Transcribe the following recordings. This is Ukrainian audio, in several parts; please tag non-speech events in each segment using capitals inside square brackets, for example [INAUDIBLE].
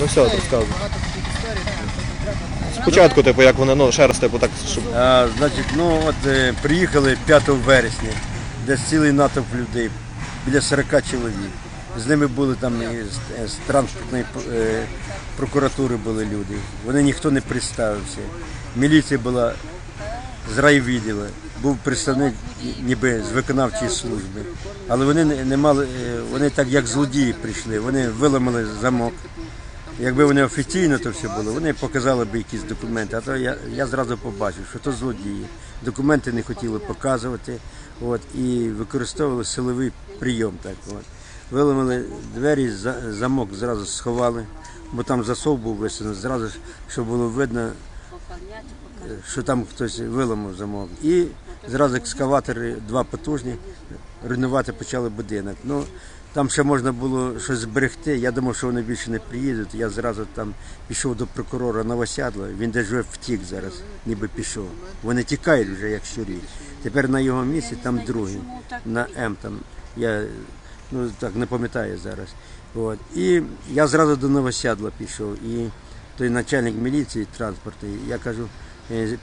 ну, все, є розказуй. Спочатку, типу, як вони, ну, ще раз, типу, так, щоб. А, значить, ну от е, приїхали 5 вересня, десь цілий натовп людей, біля 40 чоловік. З ними були там і з, е, з транспортної е, прокуратури були люди. Вони ніхто не представився. Міліція була з райвідділу, був представник ніби з виконавчої служби. Але вони не, мали, е, вони так як злодії прийшли, вони виламали замок. Якби вони офіційно то все було, вони показали б якісь документи, а то я, я зразу побачив, що то злодії. Документи не хотіли показувати от, і використовували силовий прийом. Так, от. Виламали двері, замок зразу сховали, бо там засов був висунений, зразу щоб було видно, що там хтось виламав замок. І зразу екскаватори, два потужні, руйнувати почали будинок. Ну, там ще можна було щось зберегти. Я думав, що вони більше не приїдуть. Я зразу там пішов до прокурора Новосядла. Він десь вже втік зараз, ніби пішов. Вони тікають вже як щурі. Тепер на його місці там другий, на М там. Я ну так не пам'ятаю зараз. От. І я зразу до Новосядла пішов. І той начальник міліції транспорту, я кажу, «Е,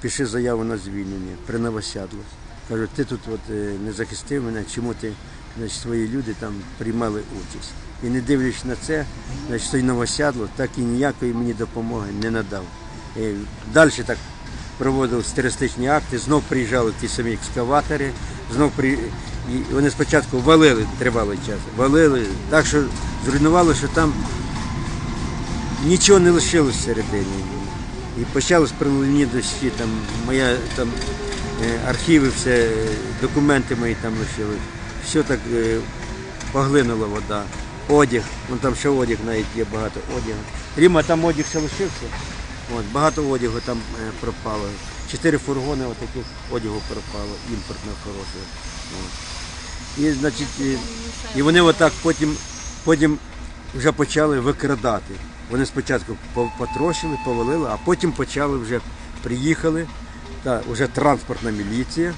пиши заяву на звільнення при Новосядло. Кажу, ти тут от, е, не захистив мене, чому ти значить, свої люди там приймали участь. І не дивлячись на це, значить, той новосядло так і ніякої мені допомоги не надав. Далі так проводив терористичні акти, знов приїжджали ті самі екскаватори, знов при... і вони спочатку валили тривалий час, валили, так що зруйнували, що там нічого не лишилось всередині. І почалось проливні дощі, там моя там е, архіви, все, е, документи мої там лишились. Все так е, поглинула вода. Одяг, вон там ще одяг навіть є багато одягу. Ріма, там одяг ще лишився. От, багато одягу там пропало. Чотири фургони отаких одягу пропало, імпортного хорошого. І, значить, і вони отак потім, потім вже почали викрадати. Вони спочатку по- потрощили, повалили, а потім почали вже приїхали, та, вже транспортна міліція.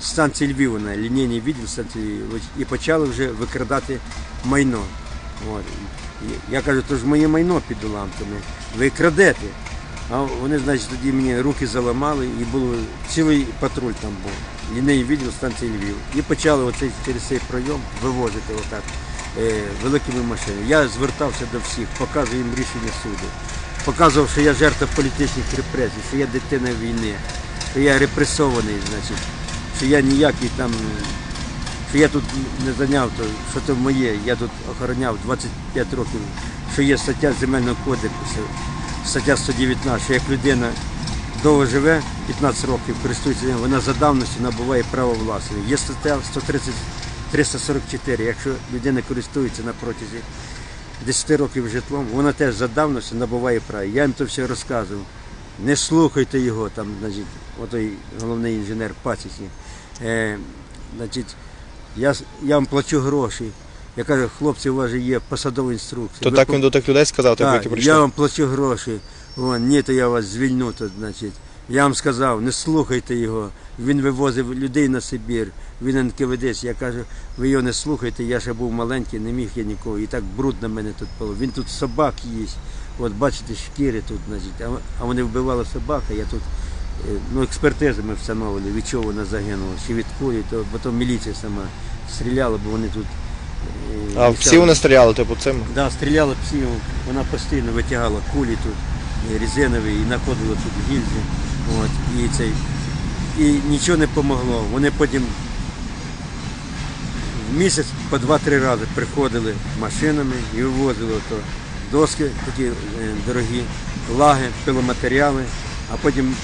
З станції Львів, вона, лінійний відділ станції Львів, і почали вже викрадати майно. От. Я кажу, то ж моє майно під уламками, ви крадете. А вони, значить, тоді мені руки заламали і було цілий патруль там був. Лінейний відділ станції Львів. І почали оцей, через цей пройом вивозити отак великими машинами. Я звертався до всіх, показував їм рішення суду. Показував, що я жертва політичних репресій, що я дитина війни, що я репресований, значить, що я ніякий там, що я тут не зайняв, то, що це моє, я тут охороняв 25 років, що є стаття Земельного кодексу, стаття 119, що як людина довго живе, 15 років користується, вона за давністю набуває право власності. Є стаття 130, 344, якщо людина користується на протязі 10 років житлом, вона теж за давністю набуває право. Я їм то все розказував. Не слухайте його, там, значить, отой головний інженер Пасічні. Е, значить, я, я вам плачу гроші. Я кажу, хлопці, у вас же є посадова інструкція. То Ви так по- він до тих людей сказав, типу, які так, прийшли. я вам плачу гроші. Вон, ні, то я вас звільню тут, значить. Я вам сказав, не слухайте його. Він вивозив людей на Сибір, він НКВД. Я кажу, ви його не слухайте, я ще був маленький, не міг я нікого. І так бруд на мене тут було. Він тут собак їсть. От бачите, шкіри тут, значить. А, вони вбивали собак, а я тут. е, Ну, експертизами встановили, від чого вона загинула, чи від кулі, то, бо то міліція сама стріляла, бо вони тут. е, А висяли. всі вони стріляли, типу, цим. Да, стріляла псі, вона постійно витягала кулі тут, резинові, і знаходила тут гільзи. От, і, цей, і нічого не допомогло. Вони потім в місяць по два-три рази приходили машинами і вивозили ото доски такі е, дорогі, лаги, пиломатеріали, а потім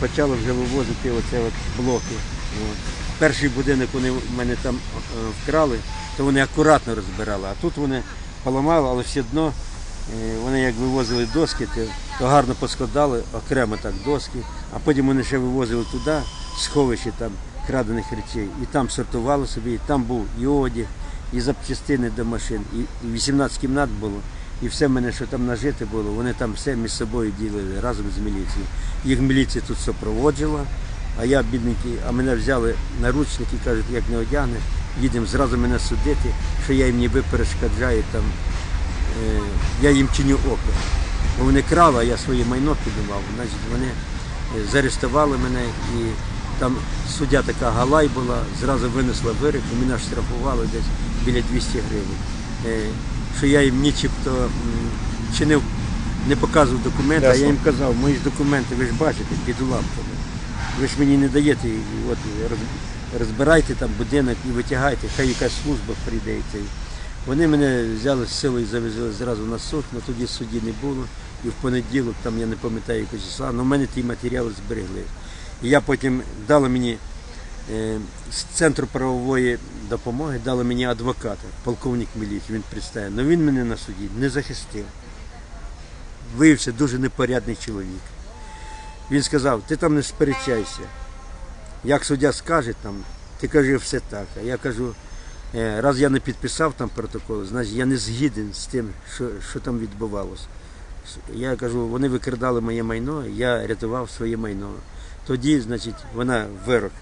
почали вже вивозити оце от блоки. От. Перший будинок вони в мене там е, вкрали, то вони акуратно розбирали, а тут вони поламали, але все одно вони як вивозили доски, то, гарно поскладали, окремо так доски, а потім вони ще вивозили туди, сховище там крадених речей. І там сортували собі, і там був і одяг, і запчастини до машин, і і 18 кімнат було. І все в мене, що там нажити було, вони там все між собою ділили разом з міліцією. Їх міліція тут супроводжувала, а я, бідненький, а мене взяли наручники, кажуть, як не одягнеш, їдемо зразу мене судити, що я їм ніби перешкоджаю там я їм чиню опір. Бо вони крали, а я своє майно піднімав. Значить, вони е, заарештували мене і там суддя така галай була, зразу винесла вирок, і мене штрафували десь біля 200 гривень. Е, Що я їм нічебто чинив, не показував документи, а я їм казав, мої ж документи, ви ж бачите, під лампами. Ви ж мені не даєте, от розбирайте там будинок і витягайте, хай якась служба прийде. І. Вони мене взяли з силою, завезли зразу на суд, але тоді судді не було. І в понеділок, там я не пам'ятаю якого числа, але в мене ті матеріали зберегли. І я потім дали мені е, з центру правової допомоги, дали мені адвоката, полковник міліції, він представив. Але він мене на суді не захистив. Виявився дуже непорядний чоловік. Він сказав, ти там не сперечайся. Як суддя скаже, там, ти кажи все так. А я кажу, «Е, раз я не підписав там протокол, значить я не згіден з тим, що, що там відбувалося. Я кажу, вони викрадали моє майно, я рятував своє майно. Тоді, значить, вона вирок,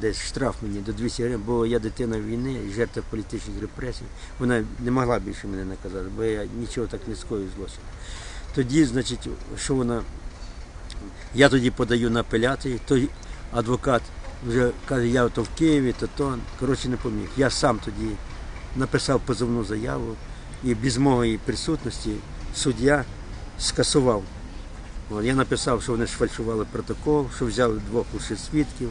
десь штраф мені до 200 гривень, бо я дитина війни, жертва політичних репресій. Вона не могла більше мене наказати, бо я нічого так не скоїв злочин. Тоді, значить, що вона я тоді подаю на апеляції, той адвокат вже каже, я то в Києві, то то. Коротше, не поміг. Я сам тоді написав позовну заяву і без моєї присутності суддя скасував. От, я написав, що вони сфальшували протокол, що взяли двох лише свідків,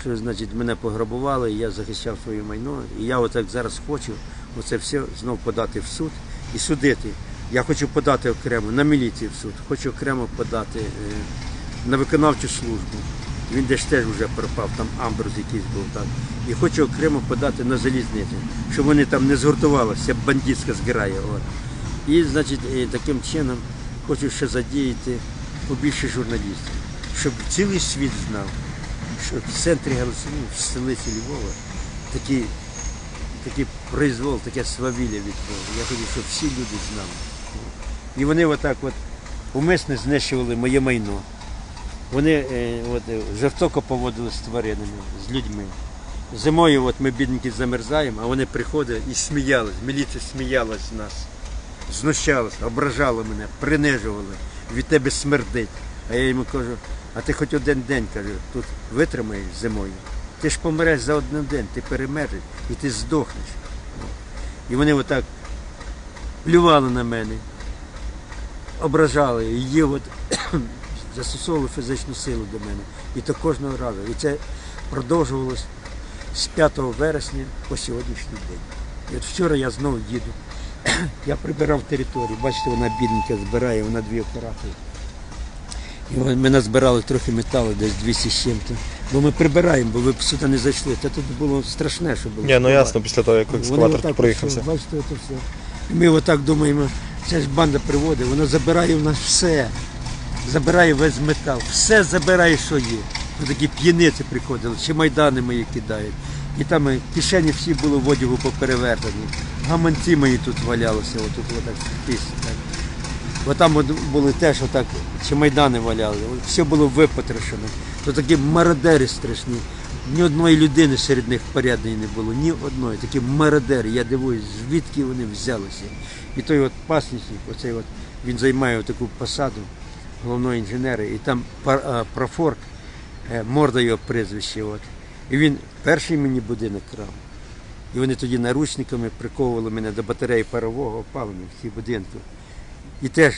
що значить, мене пограбували, і я захищав своє майно. І я отак зараз хочу оце все знов подати в суд і судити. Я хочу подати окремо на міліцію в суд, хочу окремо подати е, на виконавчу службу. Він десь теж вже пропав, там Амбрус якийсь був так. І хочу окремо подати на залізницю, щоб вони там не згуртувалися, бандитська зграя. І, значить, таким чином хочу ще задіяти побільше журналістів, щоб цілий світ знав, що в центрі Галичини, в столиці Львова, такий, такий произвол, таке свавілля відбуло. Я хочу, щоб всі люди знали. І вони отак от умисно знищували моє майно. Вони е, от, е, жорстоко поводили з тваринами, з людьми. Зимою от ми бідненькі замерзаємо, а вони приходять і сміялись, міліція сміялась з нас, знущалась, ображала мене, принижували, від тебе смердить. А я йому кажу, а ти хоч один день кажу, тут витримаєш зимою. Ти ж помреш за один день, ти перемержиш і ти здохнеш. І вони отак плювали на мене, ображали, її от застосовували фізичну силу до мене. І то кожного разу. І це продовжувалось з 5 вересня по сьогоднішній день. І от вчора я знову їду. [CLEARS THROAT] Я прибирав територію, бачите, вона бідненька збирає, вона дві операції. І ми назбирали трохи металу, десь 200 з чим-то. Бо ми прибираємо, бо ви сюди не зайшли. Та тут було страшне, що було. Ні, ну ясно, після того, як екскаватор проїхався. ось, Бачите, це все. І ми отак думаємо, це ж банда приводить, вона забирає в нас все. Забирає весь метал, все забирає, що є. Ось такі п'яниці приходили, чи майдани мої кидають. І там кишені всі були в одягу поперевертані. Гаманці мої тут валялися, отут отак. Так. Бо там були теж отак, чи майдани валяли, все було випотрошено. То такі мародери страшні. Ні одної людини серед них порядної не було, ні одної. Такі мародери. Я дивуюсь, звідки вони взялися. І той от пасічник, оцей от, він займає таку посаду головного інженера, і там пар- профорк, е, морда його прізвище. От. І він перший мені будинок крав. І вони тоді наручниками приковували мене до батареї парового опалення в цій будинку. І теж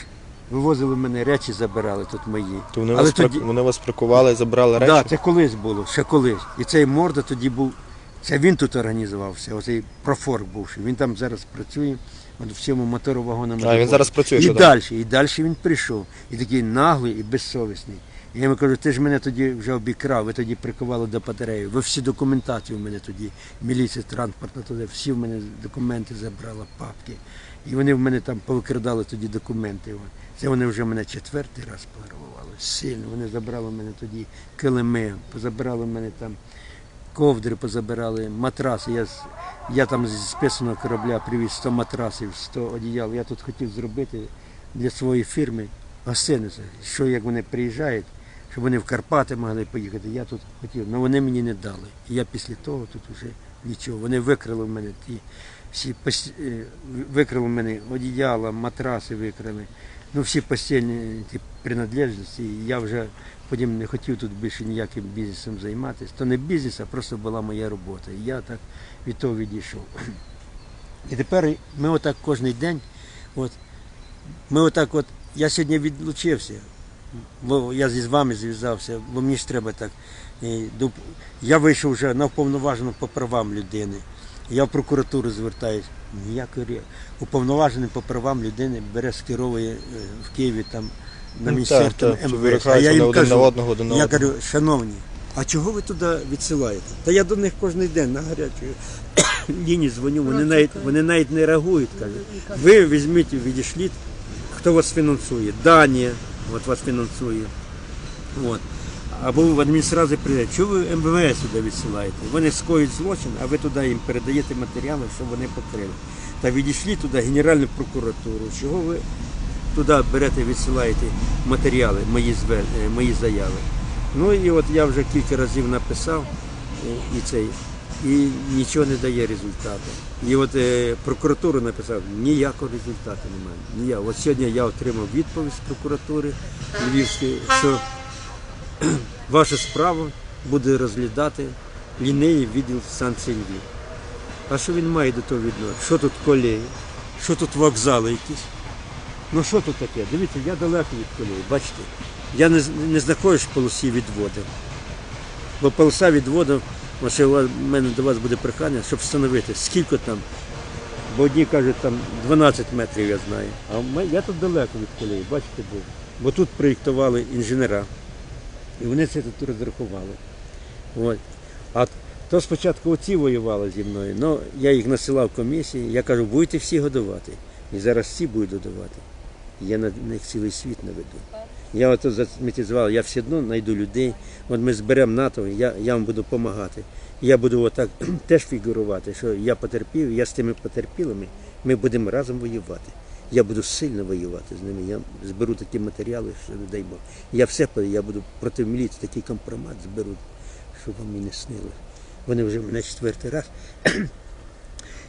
вивозили мене, речі забирали тут мої. То вони, Але вас, тоді, вони вас прикували, забрали речі. Да, це колись було, ще колись. І цей морда тоді був, це він тут організувався, оцей профорк бувший. Він там зараз працює, от в цьому моторовагонному. А він зараз працює І далі, і далі він прийшов. І такий наглий і безсовісний. І я йому кажу, ти ж мене тоді вже обікрав, ви тоді прикували до батареї. Ви всі документацію в мене тоді, міліція транспортна туди, всі в мене документи забрала, папки. І вони в мене там повикрадали тоді документи. Це вони вже мене четвертий раз пограбували. Сильно. Вони забрали в мене тоді килими, позабирали в мене там ковдри, позабирали, матраси. Я, я там зі списаного корабля привіз 100 матрасів, 100 одіял. Я тут хотів зробити для своєї фірми гостиницю, що як вони приїжджають, щоб вони в Карпати могли поїхати. Я тут хотів, але вони мені не дали. І я після того тут вже нічого. Вони викрали в мене ті всі е, викрили мене одіяла, матраси викрили. Ну, всі постільні ті принадлежності. Я вже потім не хотів тут більше ніяким бізнесом займатися. То не бізнес, а просто була моя робота. І я так від того відійшов. І тепер ми отак кожен день, от, ми отак от, я сьогодні відлучився, бо я з вами зв'язався, бо мені ж треба так. Я вийшов вже на уповноважену по правам людини. Я в прокуратуру звертаюся. Ніякої уповноважений по правам людини бере, скеровує е, в Києві там на Ну, міністерство МВС. А я їм кажу, на одного, на я кажу, шановні, а чого ви туди відсилаєте? Та я до них кожен день на гарячу [COUGHS] лінію дзвоню, вони навіть, вони навіть не реагують. Кажуть, ви візьміть, відійшліть, хто вас фінансує. Данія от вас фінансує. От. Або в адміністрації прийде, чого ви МВС сюди відсилаєте? Вони скоюють злочин, а ви туди їм передаєте матеріали, щоб вони покрили. Та відійшліть туди Генеральну прокуратуру. Чого ви туди берете, відсилаєте матеріали, мої, е, мої заяви? Ну і от я вже кілька разів написав е, і цей, і нічого не дає результату. І от е, прокуратуру написав, ніякого результату немає. Ніяк. От сьогодні я отримав відповідь з прокуратури Львівської, що [CLEARS THROAT] вашу справу буде розглядати лінейний відділ станції Львів. А що він має до того відношення? Що тут колеї? Що тут вокзали якісь? Ну що тут таке? Дивіться, я далеко від колеї, бачите? Я не, не знаходжусь в полосі відводу. Бо полоса відводу, ось у мене до вас буде прохання, щоб встановити, скільки там. Бо одні кажуть, там 12 метрів я знаю. А я тут далеко від колеї, бачите, був. Бо тут проєктували інженера. І вони це тут розрахували. От. А то спочатку оці воювали зі мною, ну я їх насилав комісії, я кажу, будете всі годувати. І зараз всі будуть додавати. Я на них цілий світ наведу. Я ото засмітізував, я все одно знайду людей. От ми зберемо НАТО, я, я вам буду допомагати. Я буду отак [CLEARS THROAT] теж фігурувати, що я потерпів, я з тими потерпілими, ми будемо разом воювати. Я буду сильно воювати з ними. Я зберу такі матеріали, що не дай Бог. Я все я буду проти міліції такий компромат зберу, щоб вам і не снило. Вони вже мене четвертий раз.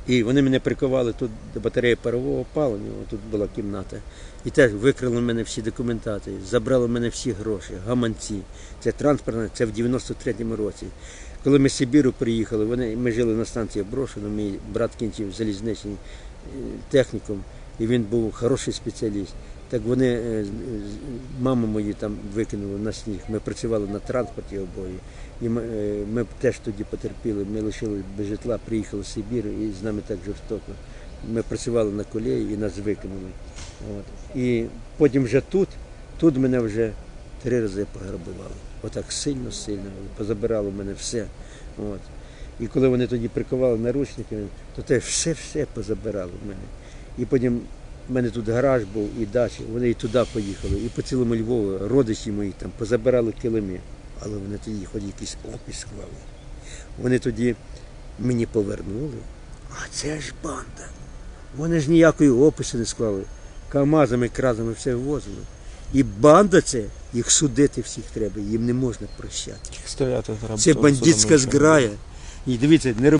І вони мене прикували тут до батареї парового опалення, тут була кімната. І теж викрили мене всі документації, забрали мене всі гроші, гаманці. Це транспортне, це в 93-му році. Коли ми з Сибіру приїхали, вони, ми жили на станції Брошено, мій брат кінчив залізничний е, технікум, і він був хороший спеціаліст. Так вони, е, з- маму мою там викинули на сніг. Ми працювали на транспорті обоє. І ми, е, ми теж тоді потерпіли, ми лишились без житла, приїхали з Сибіру і з нами так жорстоко. Ми працювали на колії і нас викинули. От. І потім вже тут, тут мене вже три рази пограбували. Отак сильно, сильно. Позабирали в мене все. От. І коли вони тоді прикували наручниками, то теж все-все позабирали в мене. І потім в мене тут гараж був і дача, вони і туди поїхали, і по цілому Львову, родичі мої там позабирали килими. Але вони тоді хоч якийсь опис склали. Вони тоді мені повернули. А це ж банда. Вони ж ніякої опису не склали. Камазами, кразами все ввозили. І банда це, їх судити всіх треба, їм не можна прощати. Треба. Це бандитська зграя. І дивіться, не